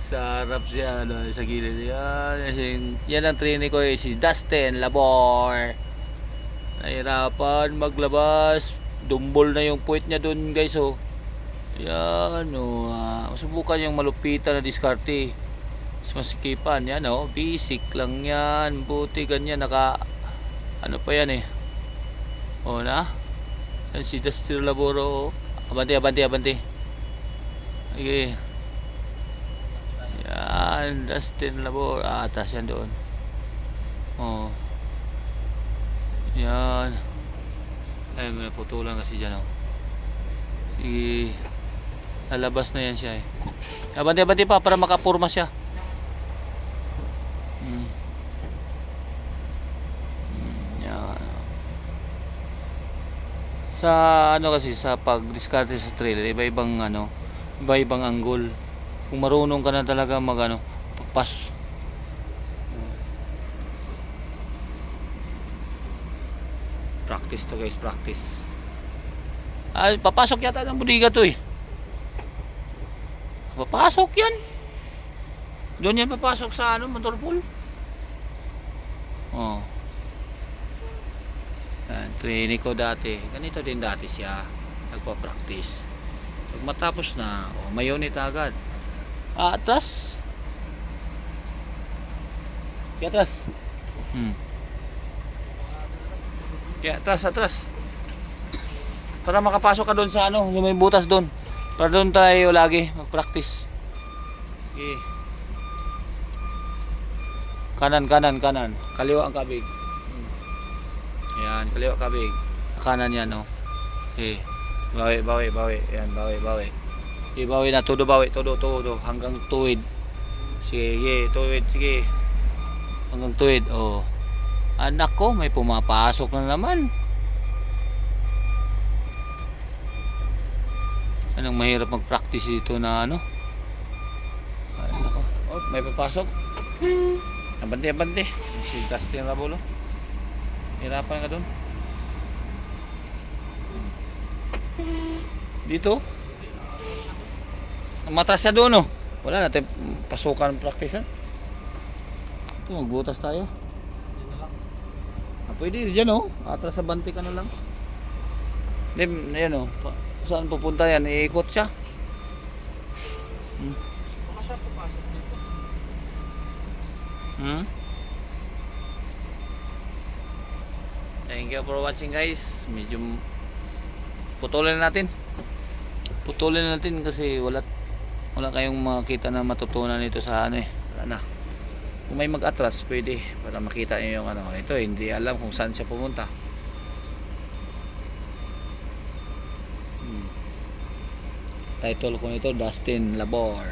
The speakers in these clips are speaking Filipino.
Sarap siya, ano, sa gilid. Yan, yan, yan ang trainee ko eh, si Dustin Labor. Nahirapan maglabas. Dumbol na yung puwit niya doon guys, oh. Yan, oh. ah, subukan yung malupitan na diskarte. Mas masikipan, yan, oh. Basic lang yan. Buti ganyan, naka, ano pa yan eh. Oh, na? Yan si Dustin Laboro, oh. Abante, abante, abante. Okay. Yan, Dustin Labor. Ah, atas yan doon. Oh. Yan. Ay, may putulan kasi dyan, oh. Sige. Lalabas na yan siya, eh. Abante, abante pa, para makapurma siya. Hmm. Hmm. Sa, ano kasi, sa pag-discard sa trailer, iba-ibang, ano, iba-ibang angle. Kung marunong ka na talaga mag, ano, pas. Practice to guys, practice. Ay, papasok yata ng budiga to eh. Papasok yan. Doon yan papasok sa ano, motor pool. Oh. Yan, training ko dati. Ganito din dati siya. Nagpa-practice. Pag matapos na, oh, may unit agad. Ah, atras. Kaya atras. Hmm. Kaya atras, atras. Para makapasok ka doon sa ano, yung may butas doon. Para doon tayo lagi mag-practice. Okay. Kanan, kanan, kanan. Kaliwa ang kabig. Yan, kaliwa kabig. Kanan yan, oh. Eh. Bawi, bawi, bawi. Yan, bawi, bawi. Ibawi na, todo bawi, todo, todo, hanggang tuwid. Sige, sige, tuwid, sige. Hanggang tuwid, oh. Anak ko, may pumapasok na naman. Anong mahirap mag-practice dito na ano? Ay, nako. Oh, may papasok. Abante, abante. Si Dustin Rabolo. Hirapan ka doon. Dito? Mata siya doon, oh. Wala natin pasukan practice, Ito, magbutas tayo. Ah, pwede dyan, oh. Atras sa bante ka na lang. Then, ayan, oh. Pa- saan pupunta yan? Iikot siya. Hmm. Hmm? Thank you for watching guys. Medyo putulin natin. Putulin natin kasi wala wala kayong makita na matutunan nito sa ano eh. Wala na. Kung may mag-atras, pwede. Para makita nyo yung ano. Ito, hindi alam kung saan siya pumunta. Hmm. Title ko nito Dustin Labor.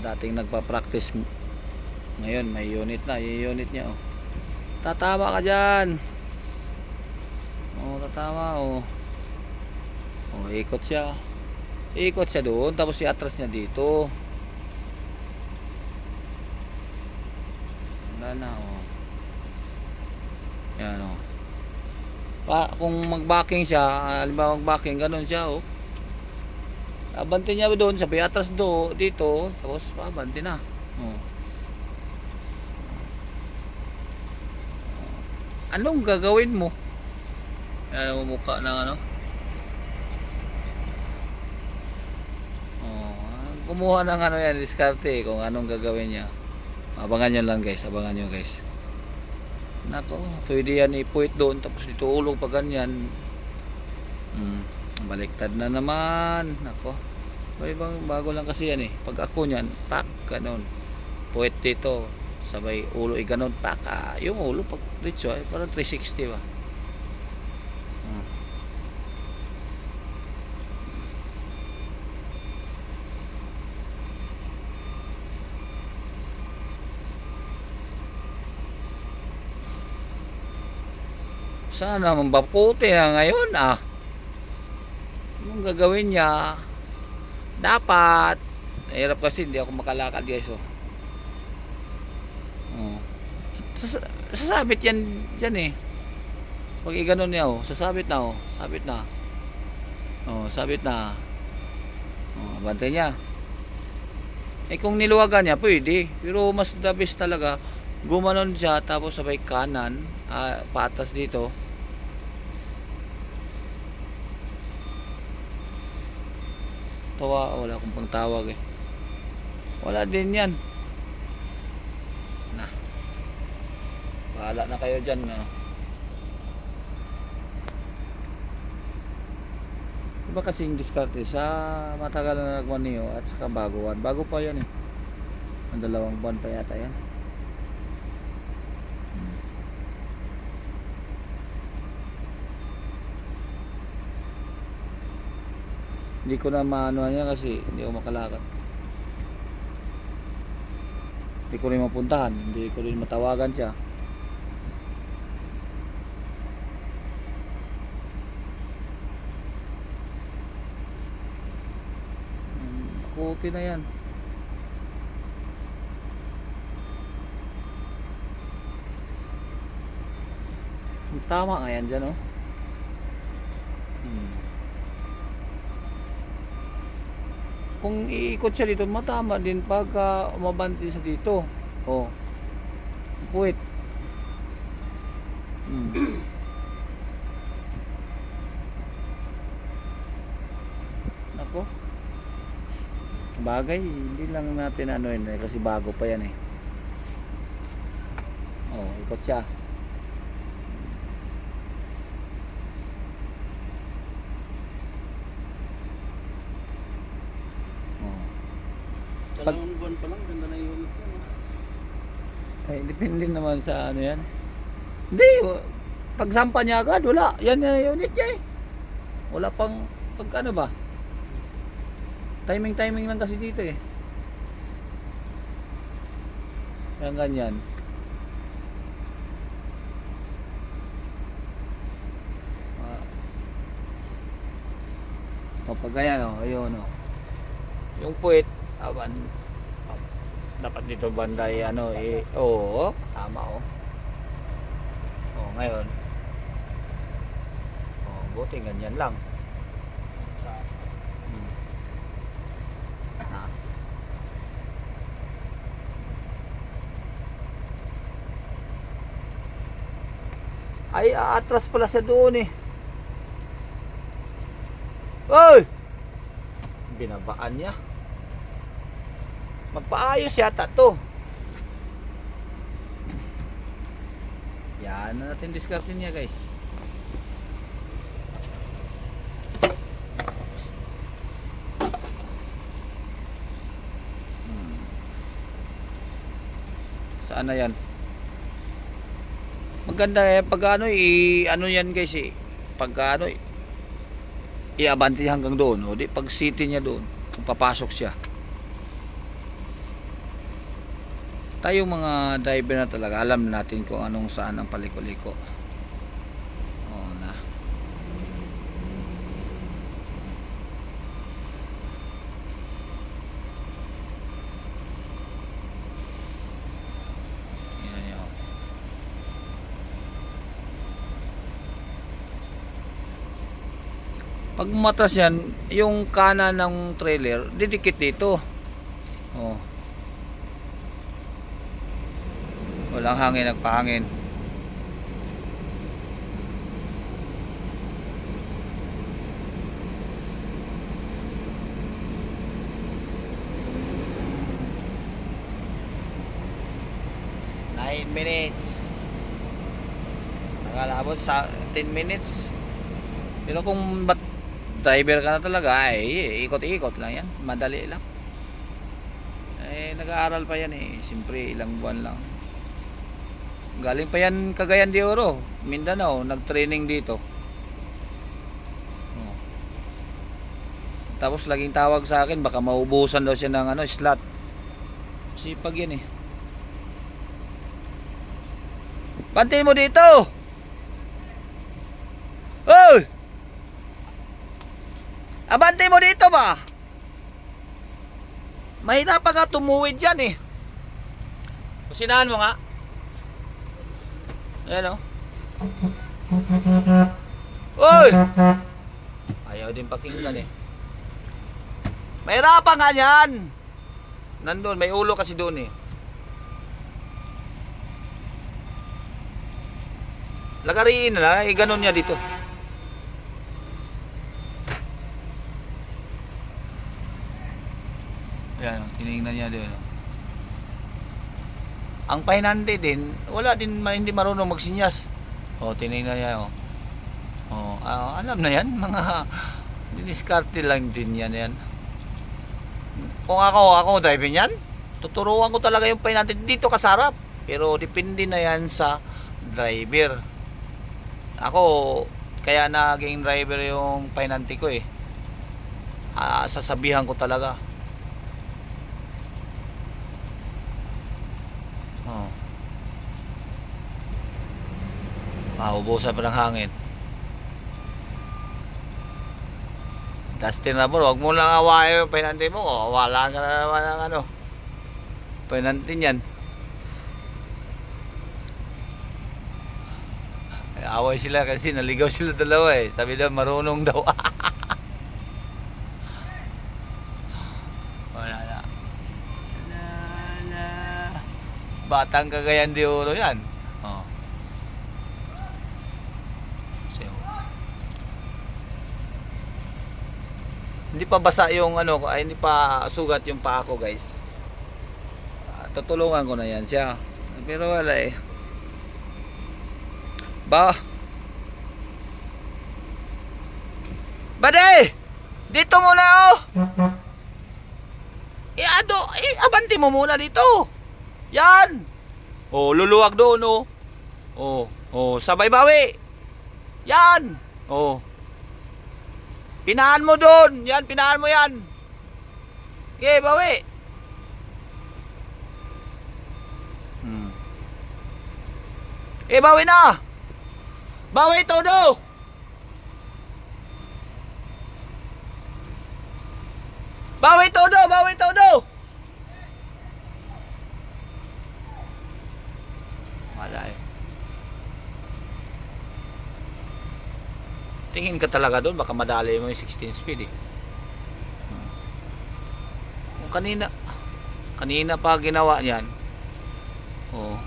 Dating nagpa-practice ngayon may unit na, yung unit niya oh. Tatama ka diyan. Oh, tatama oh. Oh, ikot siya. Ikot siya doon tapos i-atras niya dito. Wala na oh. Yan oh. Pa, kung mag-backing siya, halimbawa mag-backing, ganun siya, oh. Abante niya doon, sabi atras do, dito, tapos abante na. Oh. Anong gagawin mo? Ano mo mukha ng ano? Oh, kumuha ng ano yan, diskarte kung anong gagawin niya. Abangan nyo lang guys, abangan nyo guys. Nako, pwede yan ipuit doon tapos dito ulog pa ganyan. Hmm, baliktad na naman. Nako. Ibang bago lang kasi yan eh. Pag ako niyan, pak, ganun. Puwet dito, sabay ulo ay ganun, pak. Ah, yung ulo pag diretso ay parang 360 ba. Sana mambaputi na ngayon ah. Anong gagawin niya? Dapat. Mahirap kasi hindi ako makalakad guys oh. Oh. Sas- sasabit yan dyan eh. Pag iganon niya oh, sasabit na oh. Sabit na. Oh, sabit na. Oh, bantay niya. Eh kung niluwagan niya, pwede. Pero mas the best talaga, gumanon siya tapos sabay kanan, ah, patas dito. Tawa, wala akong pangtawag eh. Wala din yan. Na. Bahala na kayo dyan. No? Iba kasing diskarte sa matagal na nagmaniyo at saka baguan. Bago pa yan eh. Ang dalawang buwan pa yata yan. Hindi ko na maano niya kasi hindi ako makalakad. Hindi ko rin mapuntahan. Hindi ko rin matawagan siya. Hmm, Ako okay na yan. Tama nga yan dyan, oh. Hmm. Kung iikot siya dito, matama din pagka umabanti sa dito. Oh. Puwit. Hmm. Nako. Bagay, hindi lang natin ano yun eh, kasi bago pa yan eh. Oh, ikot siya. Dalawang buwan pa lang, ganda na yung? Ay, depende naman sa ano yan. Hindi, w- pagsampa niya agad, wala. Yan yung unit niya eh. Wala pang, pag ano ba? Timing-timing lang kasi dito eh. Yan ganyan. Ah. O, pag ganyan o, ayun o. Yung puwit, awan, dapat dito banday ano eh oo tama oh oh ngayon oh buti ganyan lang hmm. Ay atras pala sa doon eh Oy! Binabaan niya. Magpaayos yata to. Yan na natin diskarte niya guys. Hmm. Saan na yan? Maganda eh pag ano i ano yan guys eh. Pag ano i-abante hanggang doon o di pag city niya doon papasok siya tayong mga driver na talaga alam natin kung anong saan ang paliko-liko. Oo na. Yan pag matras yan yung kanan ng trailer didikit dito. Oh Walang hangin, nagpahangin. Minutes. Nakalabot sa 10 minutes. Pero kung bat driver ka na talaga, ay ikot-ikot lang yan. Madali lang. Eh, nag-aaral pa yan eh. Siyempre, ilang buwan lang. Galing pa yan Cagayan de Oro, Mindanao, nag-training dito. Oh. Tapos laging tawag sa akin, baka maubusan daw siya ng ano, slot. Sipag yan eh. Bante mo dito! Oy! Abante mo dito ba? Mahirapan nga tumuwid yan eh. Kusinahan mo nga. Ayan o. Uy! Ayaw din pakinggan eh. Mahirapan nga yan. Nandun, may ulo kasi doon eh. Lagariin na lang, eh, ganun niya dito. Yan, oh, tinignan niya doon. Oh. Ang pahinante din, wala din hindi marunong magsinyas. O, tinignan niya, oh. Oh, ah, alam na yan, mga diniskarte lang din yan yan. Kung ako, ako driving yan, tuturuan ko talaga yung pahinante dito kasarap. Pero depende na yan sa driver. Ako, kaya naging driver yung pahinante ko eh. Ah, sasabihan ko talaga. Oh. Maubusan pa ng hangin. Dustin Rabor, huwag mo lang awayo yung pinantin mo. Oh, wala ka na naman ng ano. Pinantin yan. Ay, away sila kasi naligaw sila dalawa eh. Sabi daw marunong daw. wala na. Batang Cagayan de Oro yan. Hindi pa basa yung ano ko, ay hindi pa sugat yung paa ko guys. Ah, tutulungan ko na yan siya. Pero wala eh. Ba? Bade! Dito muna oh! Eh ano, eh, abanti mo muna dito. Yan! Oh, luluwag doon oh. Oh, oh, sabay bawi. Yan! Oh. Pinahan mo doon. Yan, pinahan mo yan. Okay, bawi. Hmm. Eh, bawi na. Bawi todo. Bawi todo, bawi todo. Wala eh. Tingin ka talaga doon, baka madali mo yung 16 speed eh. Kung kanina, kanina pa ginawa niyan. Oh.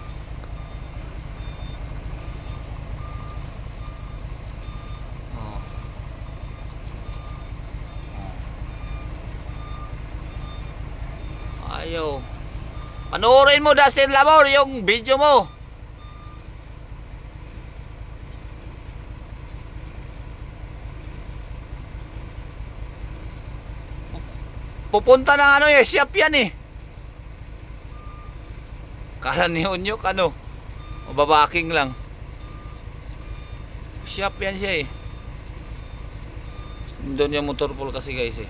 Oh. Oh. Ayaw. Panoorin mo Dustin Lamor yung video mo. Pupunta ng ano eh, siyap yan eh. Kala ni Unyok ano, mababaking lang. Siyap yan siya eh. Doon yung motor pool kasi guys eh.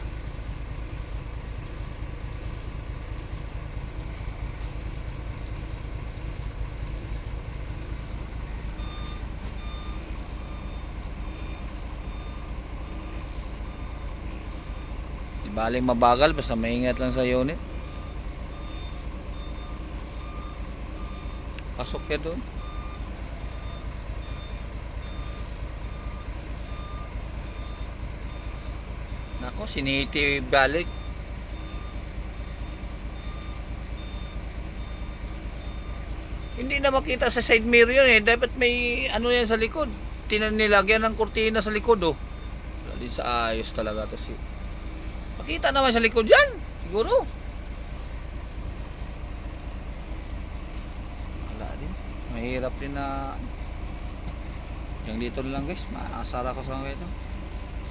Baling mabagal basta maingat lang sa unit. Pasok ya doon. Nako, siniti balik. Hindi na makita sa side mirror yun eh. Dapat may ano yan sa likod. Tinan nilagyan ng kurtina sa likod oh. Din sa ayos talaga to si. Makita naman sa likod yan. Siguro. Wala din. Mahirap din na yung dito lang guys. Maasara ko sa mga ito.